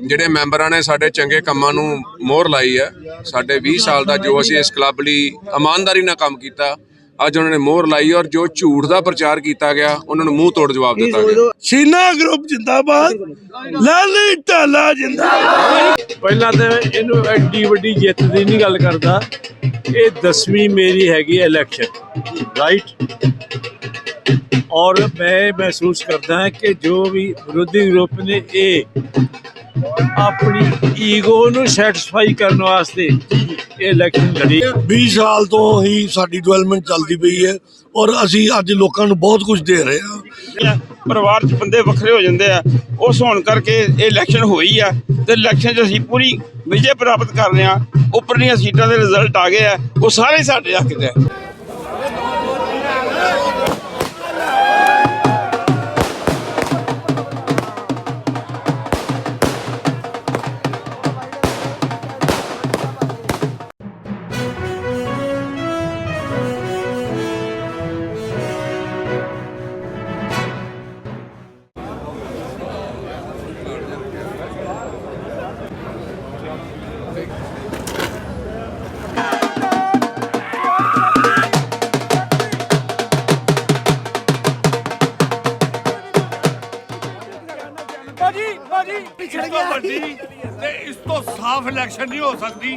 ਜਿਹੜੇ ਮੈਂਬਰਾਂ ਨੇ ਸਾਡੇ ਚੰਗੇ ਕੰਮਾਂ ਨੂੰ ਮੋਹਰ ਲਾਈ ਹੈ ਸਾਡੇ 20 ਸਾਲ ਦਾ ਜੋ ਅਸੀਂ ਇਸ ਕਲੱਬ ਲਈ ਇਮਾਨਦਾਰੀ ਨਾਲ ਕੰਮ ਕੀਤਾ ਅੱਜ ਉਹਨਾਂ ਨੇ ਮੋਹਰ ਲਾਈ ਔਰ ਜੋ ਝੂਠ ਦਾ ਪ੍ਰਚਾਰ ਕੀਤਾ ਗਿਆ ਉਹਨਾਂ ਨੂੰ ਮੂੰਹ ਤੋੜ ਜਵਾਬ ਦਿੱਤਾ ਗਿਆ। ਸੀਨਾ ਗਰੁੱਪ ਜਿੰਦਾਬਾਦ ਲਾਲੀ ਢਾਲਾ ਜਿੰਦਾਬਾਦ। ਪਹਿਲਾਂ ਤਾਂ ਇਹਨੂੰ ਐਡੀ ਵੱਡੀ ਜਿੱਤ ਦੀ ਨਹੀਂ ਗੱਲ ਕਰਦਾ। ਇਹ 10ਵੀਂ ਮੇਰੀ ਹੈਗੀ ਇਲੈਕਸ਼ਨ ਰਾਈਟ ਔਰ ਮੈਂ ਮਹਿਸੂਸ ਕਰਦਾ ਹਾਂ ਕਿ ਜੋ ਵੀ ਵਿਰੋਧੀ ਗਰੁੱਪ ਨੇ ਇਹ ਆਪਣੀ ਈਗੋ ਨੂੰ ਸੈਟੀਸਫਾਈ ਕਰਨ ਵਾਸਤੇ ਇਹ ਇਲੈਕਸ਼ਨ ਲੜੀ। 20 ਸਾਲ ਤੋਂ ਹੀ ਸਾਡੀ ਡਿਵੈਲਪਮੈਂਟ ਚੱਲਦੀ ਪਈ ਹੈ ਔਰ ਅਸੀਂ ਅੱਜ ਲੋਕਾਂ ਨੂੰ ਬਹੁਤ ਕੁਝ ਦੇ ਰਹੇ ਹਾਂ। ਪਰਿਵਾਰ 'ਚ ਬੰਦੇ ਵੱਖਰੇ ਹੋ ਜਾਂਦੇ ਆ। ਉਸ ਹੋਣ ਕਰਕੇ ਇਹ ਇਲੈਕਸ਼ਨ ਹੋਈ ਆ ਤੇ ਇਲੈਕਸ਼ਨ 'ਚ ਅਸੀਂ ਪੂਰੀ ਵਿਜੇ ਪ੍ਰਾਪਤ ਕਰ ਰਹੇ ਆ ਉੱਪਰਲੀਆਂ ਸੀਟਾਂ ਦੇ ਰਿਜ਼ਲਟ ਆ ਗਏ ਆ। ਉਹ ਸਾਰੇ ਸਾਡੇ ਹੱਕ 'ਚ ਆ। ਇਸ ਤੋਂ ਵੱਡੀ ਤੇ ਇਸ ਤੋਂ ਸਾਫ਼ ਇਲੈਕਸ਼ਨ ਨਹੀਂ ਹੋ ਸਕਦੀ।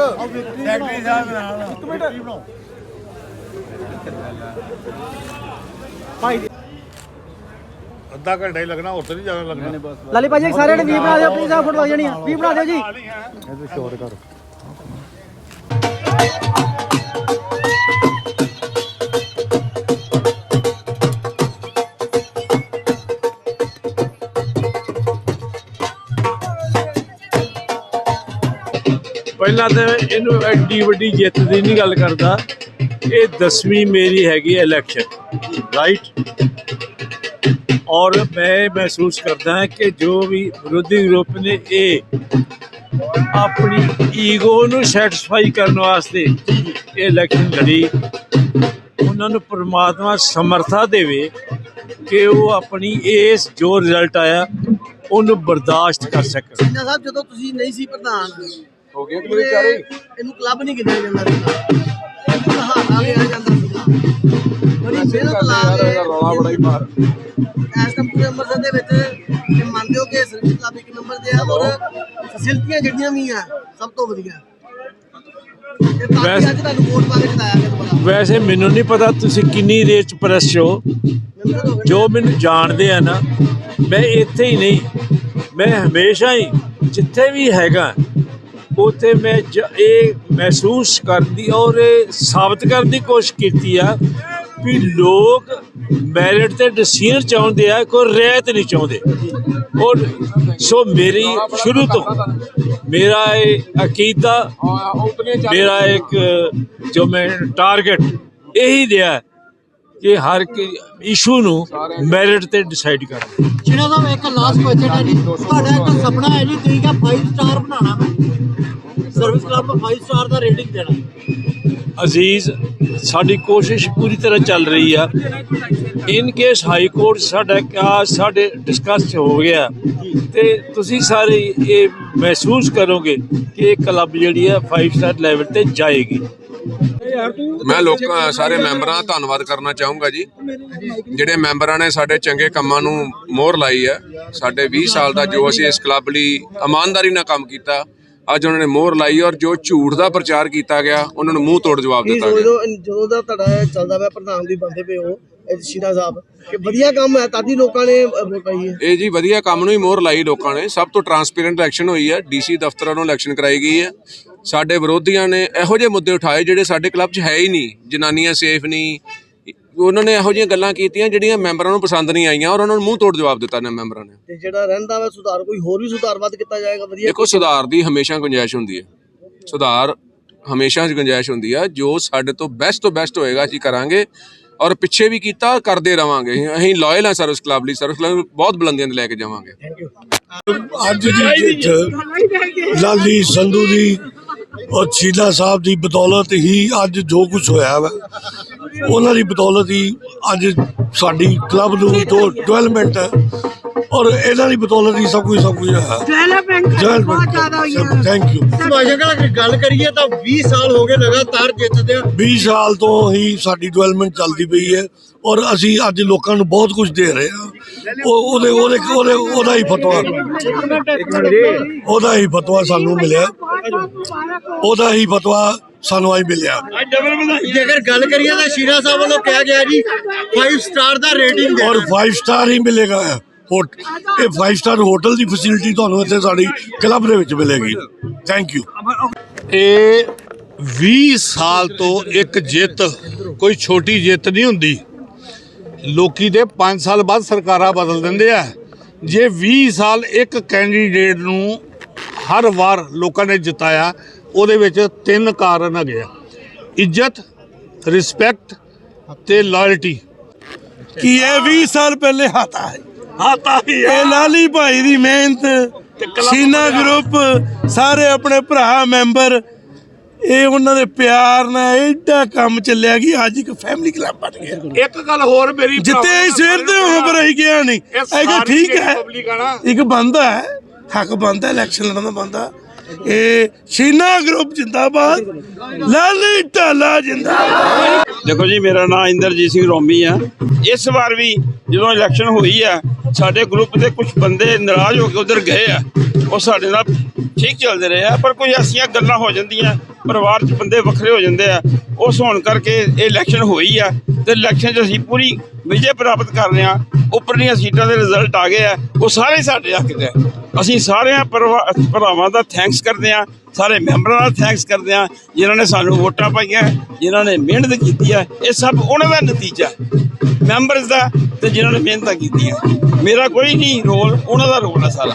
ਸੈਕਟਰੀ ਸਾਹਿਬ ਨਾਲ। ਇੱਕ ਮਿੰਟ। ਅੱਧਾ ਘੰਟਾ ਹੀ ਲੱਗਣਾ ਹੋਰ ਤਾਂ ਨਹੀਂ ਜ਼ਿਆਦਾ ਲੱਗਣਾ। ਲਾਲੀ ਭਾਜੀ ਸਾਰੇ ਨੇ 20 ਬਣਾ ਦਿਓ ਪਲੀਜ਼ ਆ ਫੋਟੋ ਆ ਜਾਣੀ ਆ। 20 ਬਣਾ ਦਿਓ ਜੀ। ਪਹਿਲਾਂ ਤਾਂ ਇਹਨੂੰ ਐਡੀ ਵੱਡੀ ਜਿੱਤ ਦੀ ਨਹੀਂ ਗੱਲ ਕਰਦਾ। ਇਹ 10ਵੀਂ ਮੇਰੀ ਹੈਗੀ ਇਲੈਕਸ਼ਨ ਰਾਈਟ ਔਰ ਮੈਂ ਮਹਿਸੂਸ ਕਰਦਾ ਹਾਂ ਕਿ ਜੋ ਵੀ ਵਿਰੋਧੀ ਗਰੁੱਪ ਨੇ ਇਹ ਆਪਣੀ ਈਗੋ ਨੂੰ ਸੈਟੀਸਫਾਈ ਕਰਨ ਵਾਸਤੇ ਇਹ ਇਲੈਕਸ਼ਨ ਲੜੀ, ਉਹਨਾਂ ਨੂੰ ਪ੍ਰਮਾਤਮਾ ਸਮਰਥਾ ਦੇਵੇ ਕਿ ਉਹ ਆਪਣੀ ਇਸ ਜੋ ਰਿਜ਼ਲਟ ਆਇਆ, ਉਹਨੂੰ ਬਰਦਾਸ਼ਤ ਕਰ ਸਕਣ। ਸਾਹਿਬ, ਜਦੋਂ ਤੁਸੀਂ ਨਹੀਂ ਸੀ ਪ੍ਰਧਾਨ ਹੋ ਗਿਆ ਪੂਰੇ ਇਹਨੂੰ ਕਲੱਬ ਨਹੀਂ ਗਿਣਿਆ ਜਾਂਦਾ ਸੀਗਾ। ਇਹਨੂੰ ਸਹਾਰਾ ਲਿਆ ਜਾਂਦਾ ਸੀਗਾ। ਬੜੀ ਮਿਹਨਤ ਲਾ ਕੇ ਰੌਲਾ ਬੜਾ ਹੀ ਮਾਰ ਇਸ ਟਾਈਮ ਪੂਰੇ ਅੰਮ੍ਰਿਤਸਰ ਦੇ ਵਿੱਚ ਇਹ ਮੰਨਦੇ ਹੋ ਕਿ ਸਰਵਿਸ ਕਲੱਬ ਇੱਕ ਨੰਬਰ ਤੇ ਆ ਔਰ ਫੈਸਿਲਿਟੀਆਂ ਜਿਹੜੀਆਂ ਵੀ ਆ ਸਭ ਤੋਂ ਵਧੀਆ। ਤੇ ਤਾਂ ਵੈਸੇ- ਕੇ ਮੈਨੂੰ ਨਹੀਂ ਪਤਾ ਤੁਸੀਂ ਕਿੰਨੀ ਰੇਟ ਚ ਪ੍ਰੈਸ ਹੋ। ਗਏ ਜੋ ਮੈਨੂੰ ਜਾਣਦੇ ਆ ਨਾ ਮੈਂ ਇੱਥੇ ਹੀ ਨਹੀਂ ਮੈਂ ਹਮੇਸ਼ਾ ਹੀ ਜਿੱਥੇ ਵੀ ਹੈਗਾ ਉੱਥੇ ਮੈਂ ਜ- ਇਹ ਮਹਿਸੂਸ ਕਰਨ ਦੀ ਔਰ ਇਹ ਸਾਬਤ ਕਰਨ ਦੀ ਕੋਸ਼ਿਸ਼ ਕੀਤੀ ਆ ਵੀ ਲੋਕ ਮੈਰਿਟ ਤੇ ਡਿਸੀਜਨ ਚਾਹੁੰਦੇ ਆ, ਕੋਈ ਰਹਿਤ ਨਹੀਂ ਚਾਹੁੰਦੇ। ਔਰ ਸੋ ਮੇਰੀ ਸ਼ੁਰੂ ਤੋਂ ਮੇਰਾ ਇਹ ਅਕੀਦਾ, ਮੇਰਾ ਇੱਕ ਜੋ ਮੈਂ ਟਾਰਗੇਟ ਇਹੀ ਰਿਹਾ। ਕਿ ਹਰ ਇਸ਼ੂ ਨੂੰ ਮੈਰਿਟ ਤੇ ਡਿਸਾਈਡ ਕਰਨਾ ਸ਼ਿਨਾ ਸਾਹਿਬ ਇੱਕ ਲਾਸਟ ਕੁਐਸਚਨ ਹੈ ਜੀ। ਤੁਹਾਡਾ ਇੱਕ ਸੁਪਨਾ ਹੈ ਜੀ ਤੁਸੀਂ ਕਿਹਾ 5 ਸਟਾਰ ਬਣਾਉਣਾ ਮੈਂ। ਸਰਵਿਸ ਕਲੱਬ ਨੂੰ 5 ਸਟਾਰ ਦਾ ਰੇਟਿੰਗ ਦੇਣਾ। ਅਜ਼ੀਜ਼ ਸਾਡੀ ਕੋਸ਼ਿਸ਼ ਪੂਰੀ ਤਰ੍ਹਾਂ ਚੱਲ ਰਹੀ ਆ। ਇਨ ਕੇਸ ਹਾਈ ਕੋਰਟ ਸਾਡਾ ਕਿਆ ਸਾਡੇ ਡਿਸਕਸ ਹੋ ਗਿਆ। ਤੇ ਤੁਸੀਂ ਸਾਰੇ ਇਹ ਮਹਿਸੂਸ ਕਰੋਗੇ ਕਿ ਇਹ ਕਲੱਬ ਜਿਹੜੀ ਹੈ 5 ਸਟਾਰ ਲੈਵਲ ਤੇ ਜਾਏਗੀ। ਮੈਂ ਲੋਕਾਂ ਸਾਰੇ ਮੈਂਬਰਾਂ ਦਾ ਧੰਨਵਾਦ ਕਰਨਾ ਚਾਹੂੰਗਾ ਜੀ। ਜਿਹੜੇ ਮੈਂਬਰਾਂ ਨੇ ਸਾਡੇ ਚੰਗੇ ਕੰਮਾਂ ਨੂੰ ਮੋਹਰ ਲਾਈ ਹੈ, ਸਾਡੇ 20 ਸਾਲ ਦਾ ਜੋ ਅਸੀਂ ਇਸ ਕਲੱਬ ਲਈ ਇਮਾਨਦਾਰੀ ਨਾਲ ਕੰਮ ਕੀਤਾ, ਅੱਜ ਉਹਨਾਂ ਨੇ ਮੋਹਰ ਲਾਈ ਔਰ ਜੋ ਝੂਠ ਦਾ ਪ੍ਰਚਾਰ ਕੀਤਾ ਗਿਆ, ਉਹਨਾਂ ਨੂੰ ਮੂੰਹ ਤੋੜ ਜਵਾਬ ਦਿੱਤਾ ਗਿਆ। ਜਦੋਂ ਦਾ ਤੁਹਾਡਾ ਚੱਲਦਾ ਪਿਆ, ਪ੍ਰਧਾਨ ਦੀ ਬੰਦੇ ਪਏ ਹੋ ਸ਼ੀਨਾ ਸਾਹਿਬ ਕਿ ਵਧੀਆ ਕੰਮ ਹੈ ਤਾਂ ਹੀ ਲੋਕਾਂ ਨੇ ਪਾਈ ਹੈ। ਇਹ ਜੀ ਵਧੀਆ ਕੰਮ ਨੂੰ ਹੀ ਮੋਹਰ ਲਾਈ ਲੋਕਾਂ ਨੇ। ਸਭ ਤੋਂ ਟਰਾਂਸਪੇਰੈਂਟ ਇਲੈਕਸ਼ਨ ਹੋਈ ਹੈ। ਡੀਸੀ ਦਫ਼ਤਰਾਂ ਨੂੰ ਇਲੈਕਸ਼ਨ ਕਰਾਈ ਗਈ ਹੈ। ਸਾਡੇ ਵਿਰੋਧੀਆਂ ਨੇ ਇਹੋ ਜਿਹੇ ਮੁੱਦੇ ਉਠਾਏ ਜਿਹੜੇ ਸਾਡੇ ਕਲੱਬ 'ਚ ਹੈ ਹੀ ਨਹੀਂ। ਜਨਾਨੀਆਂ ਸੇਫ ਨਹੀਂ। ਉਹਨਾਂ ਨੇ ਇਹੋ ਜਿਹੀਆਂ ਗੱਲਾਂ ਕੀਤੀਆਂ ਜਿਹੜੀਆਂ ਮੈਂਬਰਾਂ ਨੂੰ ਪਸੰਦ ਨਹੀਂ ਆਈਆਂ ਔਰ ਉਹਨਾਂ ਨੂੰ ਮੂੰਹ ਤੋੜ ਜਵਾਬ ਦਿੱਤਾ ਨੇ ਮੈਂਬਰਾਂ ਨੇ। ਤੇ ਜਿਹੜਾ ਰਹਿੰਦਾ ਵਾ ਸੁਧਾਰ ਕੋਈ ਹੋਰ ਵੀ ਸੁਧਾਰ ਵੱਧ ਕੀਤਾ ਜਾਏਗਾ ਵਧੀਆ ਦੇਖੋ ਸੁਧਾਰ ਦੀ ਹਮੇਸ਼ਾ ਗੁੰਜਾਇਸ਼ ਹੁੰਦੀ ਹੈ। ਸੁਧਾਰ ਹਮੇਸ਼ਾ ਗੁੰਜਾਇਸ਼ ਹੁੰਦੀ ਹੈ ਜੋ ਸਾਡੇ ਤੋਂ ਬੈਸਟ ਤੋਂ ਬੈਸਟ ਹੋਏਗਾ ਅਸੀਂ ਕਰਾਂਗੇ। ਔਰ ਪਿੱਛੇ ਵੀ ਕੀਤਾ ਕਰਦੇ ਰਵਾਂਗੇ। ਅਸੀਂ ਲਾਇਲ ਹਾਂ ਸਰਵਿਸ ਕਲੱਬ ਲਈ ਸਰਵਿਸ ਕਲੱਬ ਨੂੰ ਬਹੁਤ ਬੁਲੰਦੀਆਂ ਤੇ ਲੈ ਕੇ ਜਾਵਾਂਗੇ। ਅੱਜ ਦੀ ਜਿੱਤ ਲਾਲੀ ਸੰਧੂ ਦੀ ਔਰ ਸ਼ੀਲਾ ਸਾਹਿਬ ਦੀ ਬਦੌਲਤ ਹੀ ਅੱਜ ਜੋ ਕੁਝ ਹੋਇਆ ਵਾ ਉਹਨਾਂ ਦੀ ਬਦੌਲਤ ਹੀ ਅੱਜ ਸਾਡੀ ਕਲੱਬ ਨੂੰ ਜੋ ਡਿਵੈਲਪਮੈਂਟ ਹੈ ਔਰ ਇਹਨਾਂ ਦੀ ਬਦੌਲਤ ਹੀ ਸਭ ਕੁਝ ਸਭ ਕੁਝ ਹੋਇਆ ਡਿਵੈਲਪਮੈਂਟ ਬਹੁਤ ਜ਼ਿਆਦਾ ਹੋਈ ਹੈ ਥੈਂਕ ਯੂ ਭਾਸ਼ਾ ਗੱਲ ਕਰੀਏ ਤਾਂ 20 ਸਾਲ ਹੋ ਗਏ ਲਗਾਤਾਰ ਜਿੱਤਦੇ ਆ। 20 ਸਾਲ ਤੋਂ ਹੀ ਸਾਡੀ ਡਿਵੈਲਪਮੈਂਟ ਚੱਲਦੀ ਪਈ ਹੈ ਔਰ ਅਸੀਂ ਅੱਜ ਲੋਕਾਂ ਨੂੰ ਬਹੁਤ ਕੁਝ ਦੇ ਰਹੇ ਹਾਂ। ਉਹ ਉਹਦੇ ਉਹਦੇ ਉਹਦੇ ਉਹਦਾ ਹੀ ਫਤਵਾ। ਉਹਦਾ ਹੀ ਫਤਵਾ ਸਾਨੂੰ ਮਿਲਿਆ। ਉਹਦਾ ਹੀ ਫਤਵਾ ਸਾਨੂੰ ਆਈ ਮਿਲਿਆ। ਜੇਕਰ ਗੱਲ ਕਰੀਏ ਤਾਂ ਸ਼ੀਨਾ ਸਾਹਿਬ ਵੱਲੋਂ ਕਿਹਾ ਗਿਆ ਜੀ 5 ਸਟਾਰ ਦਾ ਰੇਟਿੰਗ ਔਰ 5 ਸਟਾਰ ਹੀ ਮਿਲੇਗਾ। ਹੋਟ ਇਹ 5 ਸਟਾਰ ਹੋਟਲ ਦੀ ਫੈਸਿਲਿਟੀ ਤੁਹਾਨੂੰ ਇੱਥੇ ਸਾਡੀ ਕਲੱਬ ਦੇ ਵਿੱਚ ਮਿਲੇਗੀ। ਥੈਂਕ ਯੂ ਇਹ 20 ਸਾਲ ਤੋਂ ਇੱਕ ਜਿੱਤ ਕੋਈ ਛੋਟੀ ਜਿੱਤ ਨਹੀਂ ਹੁੰਦੀ। ਲੋਕੀ ਦੇ 5 ਸਾਲ ਬਾਅਦ ਸਰਕਾਰਾਂ ਬਦਲ ਦਿੰਦੇ ਆ। ਜੇ 20 ਸਾਲ ਇੱਕ ਕੈਂਡੀਡੇਟ ਨੂੰ ਹਰ ਵਾਰ ਲੋਕਾਂ ਨੇ ਜਿਤਾਇਆ ਉਹਦੇ ਵਿੱਚ ਤਿੰਨ ਕਾਰਨ ਹੈਗੇ ਆ। ਇੱਜ਼ਤ ਰਿਸਪੈਕਟ ਤੇ ਲਾਇਲਟੀ ਕਿ ਇਹ 20 ਸਾਲ ਪਹਿਲੇ ਹਾਤਾ ਹੈ ਹਾਤਾ ਹੀ ਇਹ ਲਾਲੀ ਭਾਈ ਦੀ ਮਿਹਨਤ ਸੀਨਾ ਗਰੁੱਪ ਸਾਰੇ ਆਪਣੇ ਭਰਾ ਮੈਂਬਰ ਇਹ ਉਹਨਾਂ ਦੇ ਪਿਆਰ ਨਾਲ ਐਡਾ ਕੰਮ ਚੱਲਿਆ ਕਿ ਅੱਜ ਇੱਕ ਫੈਮਿਲੀ ਕਲੱਬ ਬਣ ਗਿਆ। ਇੱਕ ਗੱਲ ਹੋਰ ਮੇਰੀ ਜਿੱਤੇ ਅਸੀਂ ਸਵੇਰ ਦੇ ਹੋ ਪਰ ਅਸੀਂ ਗਿਆ ਨਹੀਂ। ਇਹ ਸਾਰੀ ਠੀਕ ਹੈ। ਇੱਕ ਬੰਦਾ ਹੈ ਹੱਕ ਬੰਦਾ ਇਲੈਕਸ਼ਨ ਲੜਨ ਦਾ ਬੰਦਾ। ਇਹ ਸੀਨਾ ਗਰੁੱਪ ਜਿੰਦਾਬਾਦ ਲਾਲੀ ਢਾਲਾ ਜਿੰਦਾਬਾਦ। ਦੇਖੋ ਜੀ ਮੇਰਾ ਨਾਮ ਇੰਦਰਜੀਤ ਸਿੰਘ ਰੋਮੀ ਆ। ਇਸ ਵਾਰ ਵੀ ਜਦੋਂ ਇਲੈਕਸ਼ਨ ਹੋਈ ਆ ਸਾਡੇ ਗਰੁੱਪ ਦੇ ਕੁਝ ਬੰਦੇ ਨਾਰਾਜ਼ ਹੋ ਕੇ ਉਧਰ ਗਏ ਆ। ਉਹ ਸਾਡੇ ਨਾਲ ਠੀਕ ਚੱਲਦੇ ਰਹੇ ਆ, ਪਰ ਕੋਈ ਐਸੀਆਂ ਗੱਲਾਂ ਹੋ ਜਾਂਦੀਆਂ। ਪਰਿਵਾਰ 'ਚ ਬੰਦੇ ਵੱਖਰੇ ਹੋ ਜਾਂਦੇ ਆ। ਉਸ ਹੋਣ ਕਰਕੇ ਇਹ ਇਲੈਕਸ਼ਨ ਹੋਈ ਆ ਤੇ ਇਲੈਕਸ਼ਨ 'ਚ ਅਸੀਂ ਪੂਰੀ ਵਿਜੇ ਪ੍ਰਾਪਤ ਕਰ ਰਹੇ ਆ। ਉੱਪਰਲੀਆਂ ਸੀਟਾਂ ਦੇ ਰਿਜ਼ਲਟ ਆ ਗਏ ਆ। ਉਹ ਸਾਰੇ ਸਾਡੇ ਹੱਕ ਦੇ ਆ। ਅਸੀਂ ਸਾਰਿਆਂ ਪਰਿਵਾ- ਭਰਾਵਾਂ ਦਾ ਥੈਂਕਸ ਕਰਦੇ ਆ। ਸਾਰੇ ਮੈਂਬਰਾਂ ਦਾ ਥੈਂਕਸ ਕਰਦੇ ਆ। ਜਿਨ੍ਹਾਂ ਨੇ ਸਾਨੂੰ ਵੋਟਾਂ ਪਾਈਆਂ, ਜਿਨ੍ਹਾਂ ਨੇ ਮਿਹਨਤ ਕੀਤੀ ਆ। ਇਹ ਸਭ ਉਹਨਾਂ ਦਾ ਨਤੀਜਾ। ਮੈਂਬਰਸ ਦਾ ਤੇ ਜਿਨ੍ਹਾਂ ਨੇ ਮਿਹਨਤਾਂ ਕੀਤੀਆਂ। ਮੇਰਾ ਕੋਈ ਨਹੀਂ ਰੋਲ, ਉਹਨਾਂ ਦਾ ਰੋਲ ਹੈ ਸਾਰਾ।